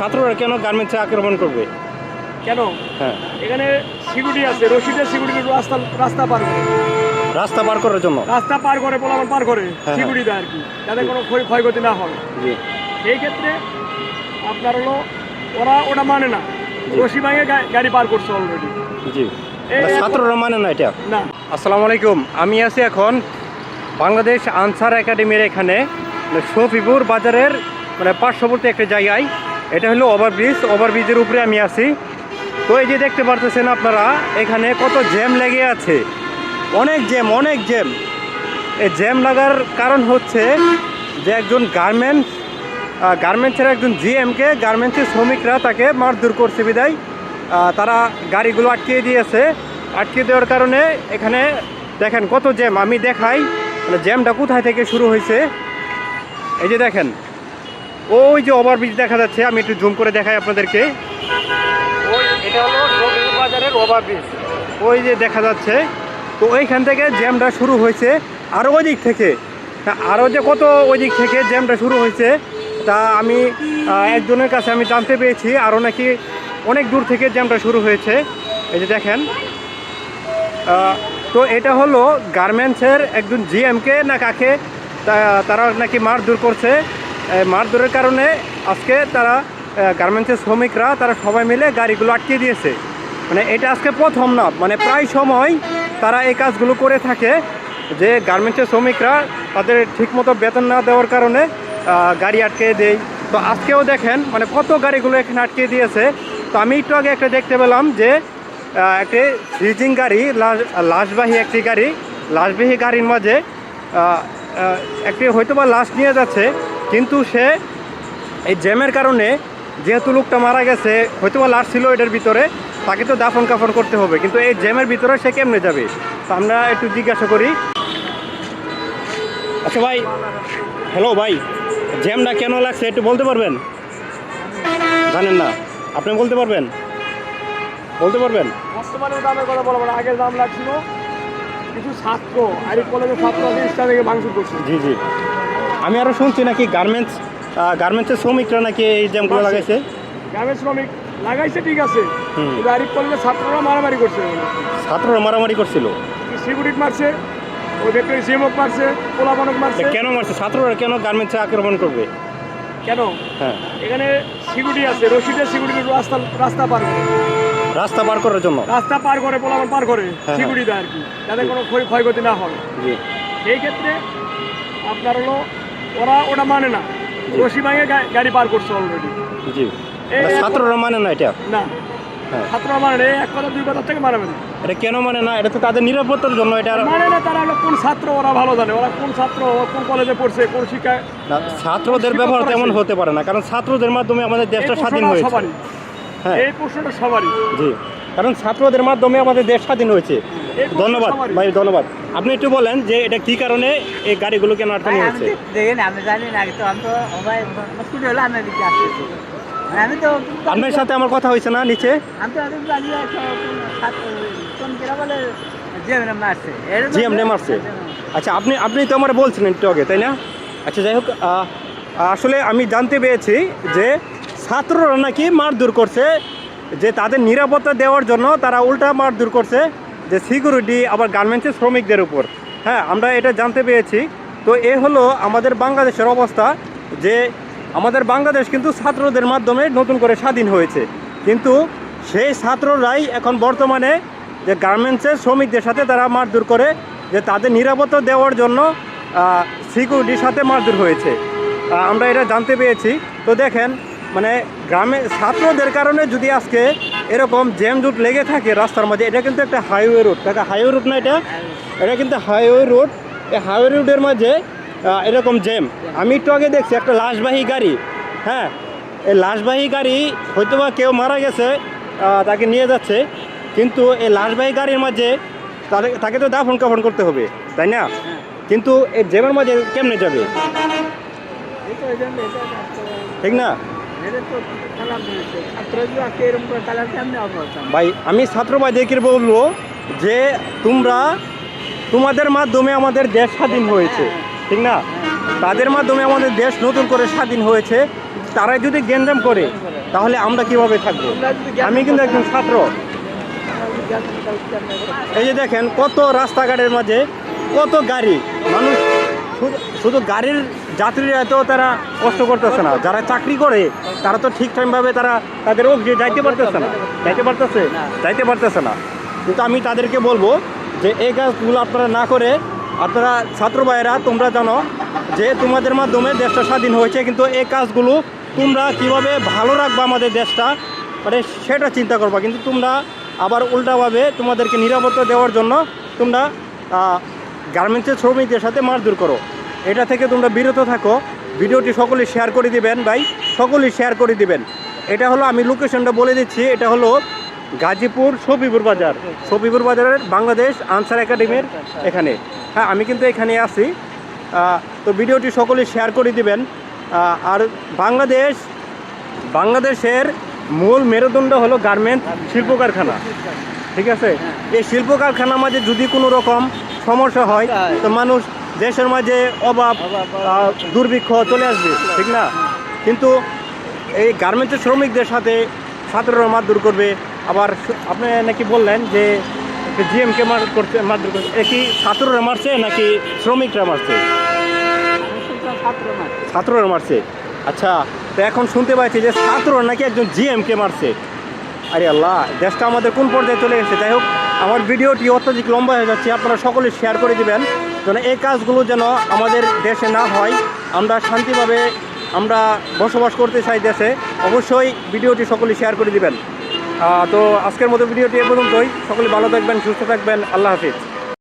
ছাত্ররা কেন গার্মেন্টসে আক্রমণ করবে? কেন? হ্যাঁ। এখানে সিকিউরিটি আছে রশিদের সিকিউরিটি রাস্তা রাস্তা পার করে। রাস্তা পার করার জন্য? রাস্তা পার করে পোলাপান পার করে হ্যাঁ। সিকিউরিটি দেয় আর কি। যাতে কোনো ক্ষয়- ক্ষয়ক্ষতি না হয়। জি। এই ক্ষেত্রে আপনার হলো ওরা ওটা মানে না। রশি ভাঙে গাড়ি পার করছে অলরেডি জি। এই মানে ছাত্ররা মানে না এটা? না। আসসালামু আলাইকুম। আমি আছি এখন বাংলাদেশ আনসার একাডেমির এখানে মানে শফিপুর বাজারের মানে পার্শ্ববর্তী একটা জায়গায়। এটা হলো ওভারব্রিজ ওভারব্রিজের উপরে আমি আছি। তো এই যে দেখতে পারতেছেন আপনারা, এখানে কত জ্যাম লেগে আছে। অনেক জ্যাম অনেক জ্যাম। এই জ্যাম লাগার কারণ হচ্ছে যে একজন গার্মেন্টস গার্মেন্টসের একজন জিএমকে গার্মেন্টসের শ্রমিকরা তাকে মারধর করছে বিদায়। তারা গাড়িগুলো আটকিয়ে দিয়েছে। আটকিয়ে দেওয়ার কারণে এখানে দেখেন কত জ্যাম। আমি দেখাই মানে জ্যামটা কোথায় থেকে শুরু হয়েছে। এই যে দেখেন ওই যে ওভারব্রিজ দেখা যাচ্ছে আমি একটু জুম করে দেখাই আপনাদেরকে। ওই এটা হলো বাজারের ওভারব্রিজ। ওই যে দেখা যাচ্ছে তো ওইখান থেকে জ্যামটা শুরু হয়েছে আর ওই দিক থেকে। আরও যে কত ওই দিক থেকে জ্যামটা শুরু হয়েছে তা আমি একজনের কাছে আমি জানতে পেরেছি আরও নাকি অনেক দূর থেকে জ্যামটা শুরু হয়েছে। এই যে দেখেন তো এটা হলো গার্মেন্টসের একজন জিএমকে না কাকে তা- তারা নাকি মারধর করছে। এই মারধরের কারণে আজকে তারা গার্মেন্টসের শ্রমিকরা তারা সবাই মিলে গাড়িগুলো আটকে দিয়েছে। মানে এটা আজকে প্রথম না মানে প্রায় সময় তারা এই কাজগুলো করে থাকে যে গার্মেন্টসের শ্রমিকরা তাদের ঠিকমতো বেতন না দেওয়ার কারণে গাড়ি আটকে দেয়। তো আজকেও দেখেন মানে কত গাড়িগুলো এখানে আটকে দিয়েছে। তো আমি একটু আগে একটা দেখতে পেলাম যে একটি ফ্রিজিং গাড়ি লাশ- লাশবাহী একটি গাড়ি, লাশবাহী গাড়ির মাঝে একটি হয়তো বা লাশ নিয়ে যাচ্ছে। কিন্তু সে এই জ্যামের কারণে যেহেতু লোকটা মারা গেছে হয়তো বা লাশ ছিল এটার ভিতরে তাকে তো দাফন কাফন করতে হবে। কিন্তু এই জ্যামের ভিতরে সে কেমনে যাবে? তো আমরা একটু জিজ্ঞাসা করি। আচ্ছা ভাই হ্যালো ভাই জ্যামটা কেন লাগছে একটু বলতে পারবেন? জানেন না আপনি বলতে পারবেন? বলতে পারবেন? দামের কথা আগের দাম লাগছিল কিছু ছাত্র আরিফ কলেজের ছাত্র থেকে ভাঙচুর করছে। জি জি। আমি আরও শুনছি নাকি গার্মেন্টস গার্মেন্টসের শ্রমিকরা নাকি এই জ্যামগুলো লাগাইছে? গার্মেন্টস শ্রমিক লাগাইছে ঠিক আছে। আরিফ কলেজের ছাত্ররা মারামারি করছে ছাত্ররা মারামারি করছিল? সিকিউরিটি মারছে ভেক্টরি সিএমক মারছে পোলাপানক মারছে। কেন মারছে? ছাত্ররা কেন গার্মেন্টসে আক্রমণ করবে? কেন? হ্যাঁ। এখানে সিকিউরিটি আছে রশিদের সিকিউরিটি রাস্তা রাস্তা পার করে। রাস্তা পার করার জন্য? রাস্তা পার করে পোলাপান পার করে হ্যাঁ। সিকিউরিটি দেয় আর কি। যাতে কোনো ক্ষয়- ক্ষয়ক্ষতি না হয়। জি। সেই ক্ষেত্রে আপনার হলো ওরা ওটা মানে না। রশি ভাঙে গাড়ি পার করছে অলরেডি জি। এই ছাত্ররা মানে না এটা? না। হ্যাঁ। ছাত্ররা মানে না, এক কথা দুই কথা থেকে মারাবে না। এটা কেন মানে না? এটা তো তাদের নিরাপত্তার জন্য এটা মানে না তারা কোন ছাত্র ওরা ভালো জানে। ওরা কোন ছাত্র কোন কলেজে পড়ছে কোন শিক্ষায় ছাত্রদের ব্যবহার তেমন হতে পারে না কারণ ছাত্রদের মাধ্যমে আমাদের দেশটা স্বাধীন হয়েছে। হ্যাঁ। এই প্রশ্নটা সবারই। জি। কারণ ছাত্রদের মাধ্যমে আমাদের দেশ স্বাধীন হয়েছে। ধন্যবাদ ভাই ধন্যবাদ। আপনি একটু বলেন যে এটা কি কারণে এই গাড়িগুলো কেন আটকানো হয়েছে? তো আমি জানি না তো আমি তো ভাই স্কুটি হলো আমি এদিকে আসতেছি। আমি তো আপনার সাথে আমার কথা হয়েছে না নিচে? আমি তো তো- GM মারছে? আচ্ছা আপনি আপনি তো আমার বলছিলেন একটু আগে তাই না? আচ্ছা যাই হোক আসলে আমি জানতে পেরেছি যে ছাত্ররা নাকি মারধর করছে যে তাদের নিরাপত্তা দেওয়ার জন্য তারা উল্টা মারধর করছে যে সিকিউরিটি আবার গার্মেন্টসের শ্রমিকদের উপর। হ্যাঁ আমরা এটা জানতে পেরেছি। তো এ হলো আমাদের বাংলাদেশের অবস্থা যে আমাদের বাংলাদেশ কিন্তু ছাত্রদের মাধ্যমে নতুন করে স্বাধীন হয়েছে। কিন্তু সেই ছাত্ররাই এখন বর্তমানে যে গার্মেন্টসের শ্রমিকদের সাথে তারা মার মারধর করে, যে তাদের নিরাপত্তা দেওয়ার জন্য সিকিউরিটির সাথে মারধর হয়েছে। আমরা এটা জানতে পেরেছি। তো দেখেন মানে গ্রামে ছাত্রদের কারণে যদি আজকে এরকম জ্যাম জুট লেগে থাকে রাস্তার মাঝে এটা কিন্তু একটা হাইওয়ে রোড দেখা হাইওয়ে রোড না এটা? এটা কিন্তু হাইওয়ে রোড এই হাইওয়ে রোডের মাঝে এরকম জ্যাম। আমি একটু আগে দেখছি, একটা লাশবাহী গাড়ি। হ্যাঁ এই লাশবাহী গাড়ি হয়তো বা কেউ মারা গেছে তাকে নিয়ে যাচ্ছে। কিন্তু এই লাশবাহী গাড়ির মাঝে তাকে তো দাফন কাফন করতে হবে, তাই না? কিন্তু এই জ্যামের মাঝে কেমনে যাবে? ঠিক না? ভাই, আমি ছাত্র ভাইদেরকে বলব যে তোমরা তোমাদের মাধ্যমে আমাদের দেশ স্বাধীন হয়েছে, ঠিক না? তাদের মাধ্যমে আমাদের দেশ নতুন করে স্বাধীন হয়েছে। তারা যদি গেঞ্জাম করে, তাহলে আমরা কীভাবে থাকব? আমি কিন্তু একজন ছাত্র। এই যে দেখেন, কত রাস্তাঘাটের মাঝে কত গাড়ি, মানুষ শুধু গাড়ির যাত্রীরা তো তারা কষ্ট করতেছে না। যারা চাকরি করে, তারা তো ঠিক টাইমভাবে তারা তাদের অফিসে যাইতে পারতেছে না। যাইতে পারতেছে? যাইতে পারতেছে না। কিন্তু আমি তাদেরকে বলব যে এই কাজগুলো আপনারা না করে, আপনারা ছাত্র ভাইয়েরা, তোমরা জানো যে তোমাদের মাধ্যমে দেশটা স্বাধীন হয়েছে, কিন্তু এই কাজগুলো তোমরা কীভাবে ভালো রাখবা আমাদের দেশটা মানে সেটা চিন্তা করবা। কিন্তু তোমরা আবার উল্টাভাবে তোমাদেরকে নিরাপত্তা দেওয়ার জন্য তোমরা গার্মেন্টসের শ্রমিকদের সাথে মারধর করো। এটা থেকে তোমরা বিরত থাকো। ভিডিওটি সকলে শেয়ার করে দিবেন ভাই। সকলেই শেয়ার করে দিবেন। এটা হলো আমি লোকেশনটা বলে দিচ্ছি। এটা হলো গাজীপুর সফিপুর বাজার। সফিপুর বাজারের বাংলাদেশ আনসার একাডেমির এখানে। হ্যাঁ আমি কিন্তু এখানে আছি। তো ভিডিওটি সকলে শেয়ার করে দিবেন। আর বাংলাদেশ, বাংলাদেশের মূল মেরুদণ্ড হলো গার্মেন্ট শিল্প কারখানা ঠিক আছে? এই শিল্প কারখানার মাঝে যদি কোনো রকম সমস্যা হয়, তো মানুষ দেশের মাঝে অভাব দুর্ভিক্ষ চলে আসবে, ঠিক না? কিন্তু এই গার্মেন্টসের শ্রমিকদের সাথে ছাত্ররা মারধর করবে। আবার আপনি নাকি বললেন যে জিএমকে মার করছে মারধর করছে এ কি ছাত্ররা মারছে নাকি শ্রমিকরা মারছে? ছাত্ররা মারছে। আচ্ছা তো এখন শুনতে পাচ্ছি যে ছাত্ররা নাকি একজন জিএমকে মারছে। আরে আল্লাহ, দেশটা আমাদের কোন পর্যায়ে চলে গেছে যাই হোক, আমার ভিডিওটি অত্যধিক লম্বা হয়ে যাচ্ছে, আপনারা সকলে শেয়ার করে দিবেন। যেন এই কাজগুলো যেন আমাদের দেশে না হয়, আমরা শান্তিভাবে আমরা বসবাস করতে চাই দেশে, অবশ্যই ভিডিওটি সকলে শেয়ার করে দিবেন। তো আজকের মতো ভিডিওটি এ পর্যন্তই। সকলে ভালো থাকবেন, সুস্থ থাকবেন। আল্লাহ হাফিজ।